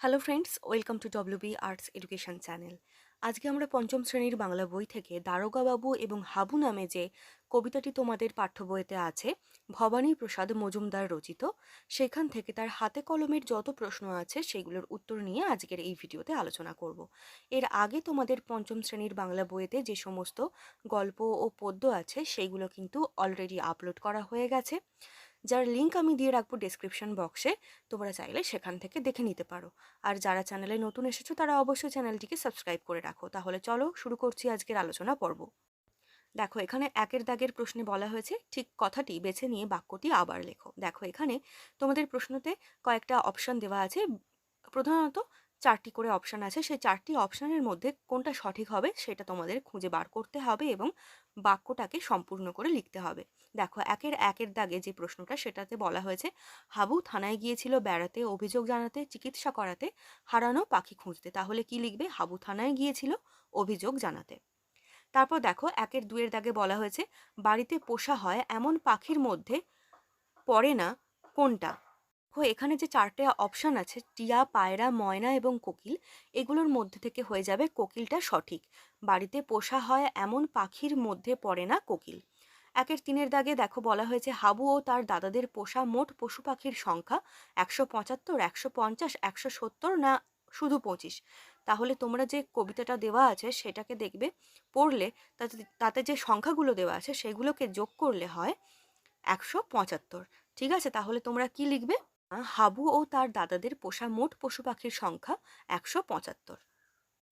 Hello friends welcome to WB arts education channel আজকে আমরা পঞ্চম শ্রেণির বাংলা বই থেকে দারোগা বাবু এবং হাবু নামে যে কবিতাটি তোমাদের পাঠ্য বইতে আছে, ভবানী প্রসাদ মজুমদার রচিত, সেখান থেকে তার হাতে কলমের যত প্রশ্ন আছে সেগুলোর উত্তর নিয়ে আজকের এই ভিডিওতে আলোচনা করব। এর আগে তোমাদের পঞ্চম শ্রেণির বাংলা বইতে যে সমস্ত গল্প ও পদ্য আছে সেইগুলো কিন্তু অলরেডি আপলোড করা হয়ে গেছে। যার লিঙ্ক আমি দিয়ে রাখব ডেসক্রিপশন বক্সে তোমরা চাইলে সেখান থেকে দেখে নিতে পারো। আর যারা চ্যানেলে নতুন এসেছ, তারা অবশ্যই চ্যানেলটিকে সাবস্ক্রাইব করে রাখো। তাহলে চলো শুরু করছি আজকের আলোচনা পর্ব। দেখো, এখানে একের দাগের প্রশ্নে বলা হয়েছে, ঠিক কথাটি বেছে নিয়ে বাক্যটি আবার লেখো। দেখো, এখানে তোমাদের প্রশ্নতে কয়েকটা অপশন দেওয়া আছে। প্রধানত চারটি করে অপশান আছে। সেই চারটি অপশানের মধ্যে কোনটা সঠিক হবে সেটা তোমাদের খুঁজে বার করতে হবে এবং বাক্যটাকে সম্পূর্ণ করে লিখতে হবে। দেখো, একের একের দাগে যে প্রশ্নটা সেটাতে বলা হয়েছে, হাবু থানায় গিয়েছিল বেড়াতে, অভিযোগ জানাতে, চিকিৎসা করাতে, হারানো পাখি খুঁজতে। তাহলে কি লিখবে? হাবু থানায় গিয়েছিল, অভিযোগ জানাতে। তারপর দেখো, একের দুয়ের দাগে বলা হয়েছে, বাড়িতে পোষা হয় এমন পাখির মধ্যে পড়ে না কোনটা? দেখো, এখানে যে চারটে অপশান আছে, টিয়া, পায়রা, ময়না এবং কোকিল, এগুলোর মধ্যে থেকে হয়ে যাবে কোকিলটা সঠিক। বাড়িতে পোষা হয় এমন পাখির মধ্যে পড়ে না কোকিল। একের তিনের দাগে দেখো বলা হয়েছে, হাবু ও তার দাদাদের পোষা মোট পশু পাখির সংখ্যা একশো পঁচাত্তর, একশো পঞ্চাশ, একশো সত্তর না শুধু পঁচিশ। তাহলে তোমরা যে কবিতাটা দেওয়া আছে সেটাকে দেখবে, পড়লে তাতে তাতে যে সংখ্যাগুলো দেওয়া আছে সেগুলোকে যোগ করলে হয় একশো পঁচাত্তর। ঠিক আছে? তাহলে তোমরা কি লিখবে? হাবু ও তার দাদাদের পোষা মোট পশু পাখির সংখ্যা একশো পঁচাত্তর।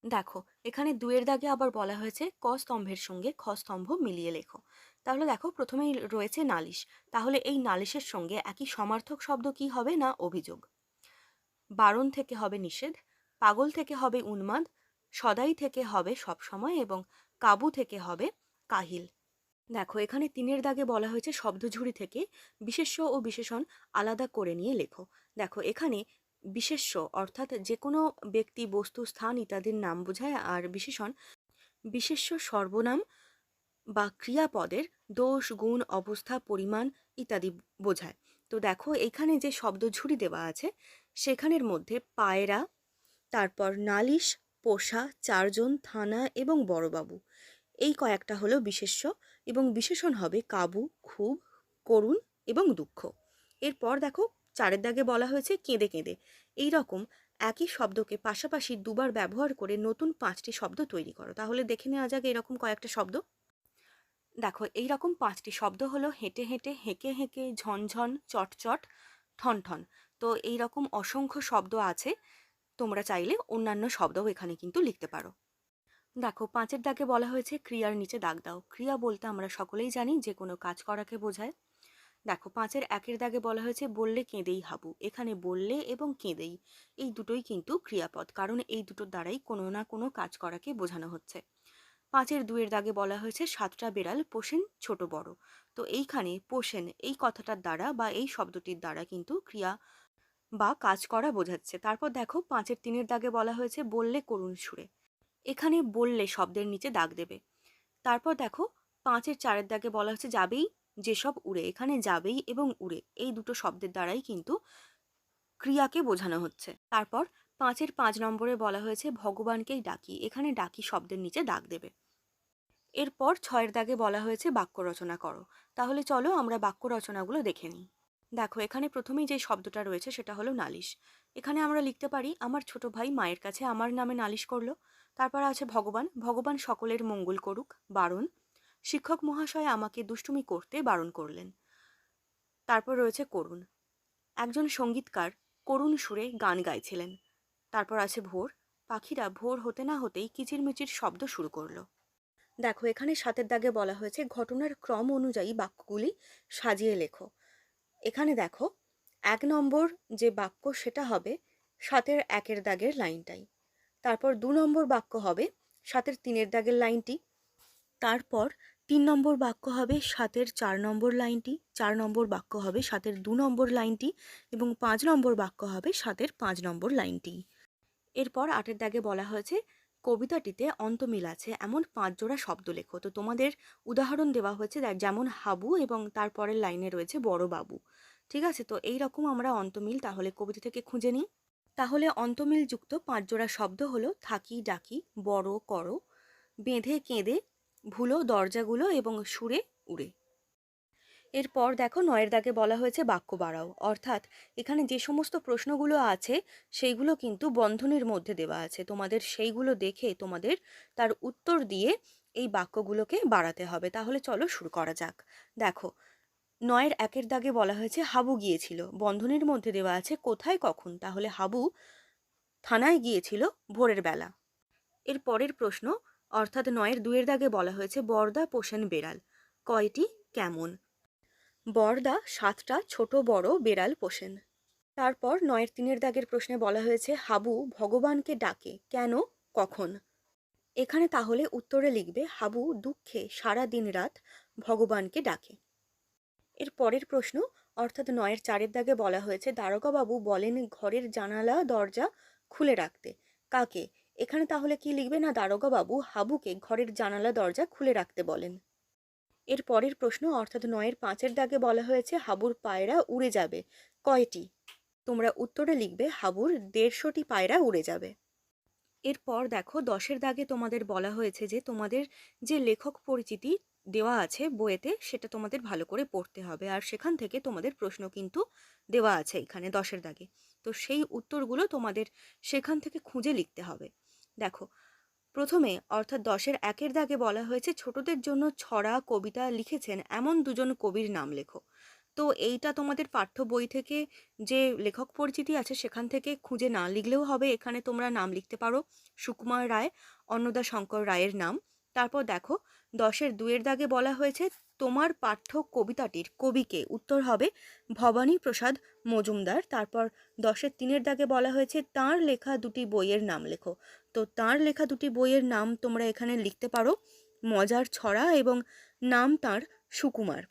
দেখো, এখানে দুয়ের দাগে আবার বলা হয়েছে ক স্তম্ভের সঙ্গে খ স্তম্ভ মিলিয়ে লেখো। তাহলে দেখো, প্রথমেই রয়েছে নালিশ। তাহলে এই নালিশের সঙ্গে একই সমার্থক শব্দ কি হবে না অভিযোগ? বারণ থেকে হবে নিষেধ, পাগল থেকে হবে উন্মাদ, সদাই থেকে হবে সবসময় এবং কাবু থেকে হবে কাহিল। দেখো, এখানে তিনের দাগে বলা হয়েছে শব্দঝুড়ি থেকে বিশেষ্য ও বিশেষণ আলাদা করে নিয়ে লেখো। দেখো, এখানে বিশেষ্য অর্থাৎ যে কোনো ব্যক্তি, বস্তু, স্থান ইত্যাদির নাম বোঝায় আর বিশেষণ বিশেষ্য সর্বনাম বা ক্রিয়াপদের দোষ, গুণ, অবস্থা, পরিমাণ ইত্যাদি বোঝায়। তো দেখো, এখানে যে শব্দঝুড়ি দেওয়া আছে, সেখানের মধ্যে পায়রা, তারপর নালিশ, পোষা, চারজন, থানা এবং বড়বাবু। এই কয়েকটা হলো বিশেষ্য এবং বিশেষণ হবে কাবু খুব করুণ এবং দুঃখ। এরপর দেখো, চারের দাগে বলা হয়েছে কেঁদে কেঁদে। এই রকম একই শব্দকে পাশাপাশি দুবার ব্যবহার করে নতুন পাঁচটি শব্দ তৈরি করো। তাহলে দেখে নেওয়া যাক এরকম কয়েকটা শব্দ। দেখো, এই রকম পাঁচটি শব্দ হলো হেঁটে হেঁটে, হেঁকে হেঁকে, ঝনঝন, চটচট ঠন ঠন তো এই রকম অসংখ্য শব্দ আছে, তোমরা চাইলে অন্যান্য শব্দও এখানে কিন্তু লিখতে পারো। দেখো, পাঁচের দাগে বলা হয়েছে, ক্রিয়ার নিচে দাগ দাও। ক্রিয়া বলতে আমরা সকলেই জানি, যে কোনো কাজ করাকে বোঝায়। দেখো, পাঁচের একের দাগে বলা হয়েছে, বললে কেঁদেই হাবু। এখানে বললে এবং কেঁদেই। এই দুটোই কিন্তু ক্রিয়াপদ, কারণ এই দুটোর দ্বারাই কোনো না কোনো কাজ করাকে বোঝানো হচ্ছে। পাঁচের দুয়ের দাগে বলা হয়েছে, সাতটা বেড়াল, পোষেন ছোট বড়। তো এইখানে পোষেন এই কথাটার দ্বারা বা এই শব্দটির দ্বারা কিন্তু ক্রিয়া বা কাজ করা বোঝাচ্ছে। তারপর দেখো, পাঁচের তিনের দাগে বলা হয়েছে, বললে করুণ সুরে। এখানে বললে শব্দের নিচে দাগ দেবে। তারপর দেখো, পাঁচের চারের দাগে বলা হচ্ছে যাবেই, যেসব উড়ে, এখানে যাবেই এবং উড়ে। এই দুটো শব্দের দ্বারাই কিন্তু ক্রিয়াকে বোঝানো হচ্ছে। তারপর পাঁচের পাঁচ নম্বরে বলা হয়েছে, ভগবানকেই ডাকি। এখানে ডাকি শব্দের নিচে দাগ দেবে। এরপর ছয়ের দাগে বলা হয়েছে, বাক্য রচনা করো। তাহলে চলো আমরা বাক্য রচনাগুলো দেখে নিই। দেখো, এখানে প্রথমেই যে শব্দটা রয়েছে সেটা হলো নালিশ। এখানে আমরা লিখতে পারি, আমার ছোট ভাই মায়ের কাছে আমার নামে নালিশ করল। তারপর আছে ভগবান। ভগবান সকলের মঙ্গল করুক, বারণ। শিক্ষক মহাশয় আমাকে দুষ্টুমি করতে বারণ করলেন। তারপর রয়েছে করুণ। একজন সঙ্গীতকার করুণ সুরে গান গাইছিলেন। তারপর আছে ভোর। পাখিরা ভোর হতে না হতেই কিচিরমিচির শব্দ শুরু করল। দেখো, এখানে সাতের দাগে বলা হয়েছে, ঘটনার ক্রম অনুযায়ী বাক্যগুলি সাজিয়ে লেখো। এখানে দেখো, এক নম্বর যে বাক্য সেটা হবে সাতের একের দাগের লাইনটাই। তারপর দু নম্বর বাক্য হবে সাতের তিনের দাগের লাইনটি। তারপর তিন নম্বর বাক্য হবে সাতের চার নম্বর লাইনটি। চার নম্বর বাক্য হবে সাতের দু নম্বর লাইনটি এবং পাঁচ নম্বর বাক্য হবে সাতের পাঁচ নম্বর লাইনটি। এরপর আটের দাগে বলা হয়েছে, কবিতাটিতে অন্তমিল আছে, এমন পাঁচ জোড়া শব্দ লেখো। তো তোমাদের উদাহরণ দেওয়া হয়েছে যেমন হাবু এবং তারপরের লাইনে রয়েছে বড় বাবু। ঠিক আছে? তো এই রকম আমরা অন্তমিল তাহলে কবিতা থেকে খুঁজে নিই। তাহলে অন্তমিলযুক্ত পাঁচ জোড়া শব্দ হলো থাকি, ডাকি, বড়, করো, বেঁধে, কেঁদে, ভুলো, দরজাগুলো এবং সুরে উড়ে। এরপর দেখো নয়ের দাগে বলা হয়েছে বাক্য বাড়াও। অর্থাৎ এখানে যে সমস্ত প্রশ্নগুলো আছে, সেইগুলো কিন্তু বন্ধনের মধ্যে দেওয়া আছে। তোমাদের সেইগুলো দেখে তোমাদের তার উত্তর দিয়ে এই বাক্যগুলোকে বাড়াতে হবে। তাহলে চলো শুরু করা যাক। দেখো নয়ের একের দাগে বলা হয়েছে, হাবু গিয়েছিল। বন্ধনের মধ্যে দেওয়া আছে, কোথায়, কখন? তাহলে হাবু থানায় গিয়েছিল ভোরের বেলা। এর পরের প্রশ্ন, অর্থাৎ নয়ের দুয়ের দাগে বলা হয়েছে, বরদা পোষেন বেড়াল। কয়টি? কেমন? বরদা সাতটা, ছোট, বড়, বেড়াল পোষেন। তারপর নয়ের তিনের দাগের প্রশ্নে বলা হয়েছে, হাবু ভগবানকে ডাকে। কেন? কখন? এখানে তাহলে উত্তরে লিখবে, হাবু দুঃখে সারা দিন রাত ভগবানকে ডাকে। এর পরের প্রশ্ন, অর্থাৎ নয়ের চারের দাগে বলা হয়েছে, দারোগাবাবু বলেন ঘরের জানালা, দরজা খুলে রাখতে। কাকে? এখানে তাহলে কি লিখবে না দারোগাবাবু হাবুকে ঘরের জানালা, দরজা খুলে রাখতে বলেন এর পরের প্রশ্ন, অর্থাৎ নয়ের পাঁচের দাগে বলা হয়েছে, হাবুর পায়রা উড়ে যাবে। কয়টি? তোমরা উত্তরে লিখবে, হাবুর দেড়শোটি পায়রা উড়ে যাবে। এরপর দেখো, দশের দাগে তোমাদের বলা হয়েছে যে তোমাদের যে লেখক পরিচিতি দেওয়া আছে বইয়েতে, সেটা তোমাদের ভালো করে পড়তে হবে। আর সেখান থেকে তোমাদের প্রশ্ন কিন্তু দেওয়া আছে এখানে দশের দাগে। তো সেই উত্তরগুলো তোমাদের সেখান থেকে খুঁজে লিখতে হবে। দেখো, প্রথমে অর্থাৎ দশের একের দাগে বলা হয়েছে, ছোটদের জন্য ছড়া কবিতা লিখেছেন এমন দুজন কবির নাম লেখো। তো এইটা তোমাদের পাঠ্য বই থেকে যে লেখক পরিচিতি আছে, সেখান থেকে খুঁজে না লিখলেও হবে। এখানে তোমরা নাম লিখতে পারো। সুকুমার রায় অন্নদা শঙ্কর রায়ের নাম। তারপর দেখো, দশের দুয়ের দাগে বলা হয়েছে, তোমার পাঠ্য কবিতাটির কবিকে উত্তর হবে ভবানী প্রসাদ মজুমদার। তারপর দশের তিনের দাগে বলা হয়েছে, তার লেখা দুটি বইয়ের নাম লেখো। তো তার লেখা দুটি বইয়ের নাম তোমরা এখানে লিখতে পারো, মজার ছড়া এবং নাম তার সুকুমার।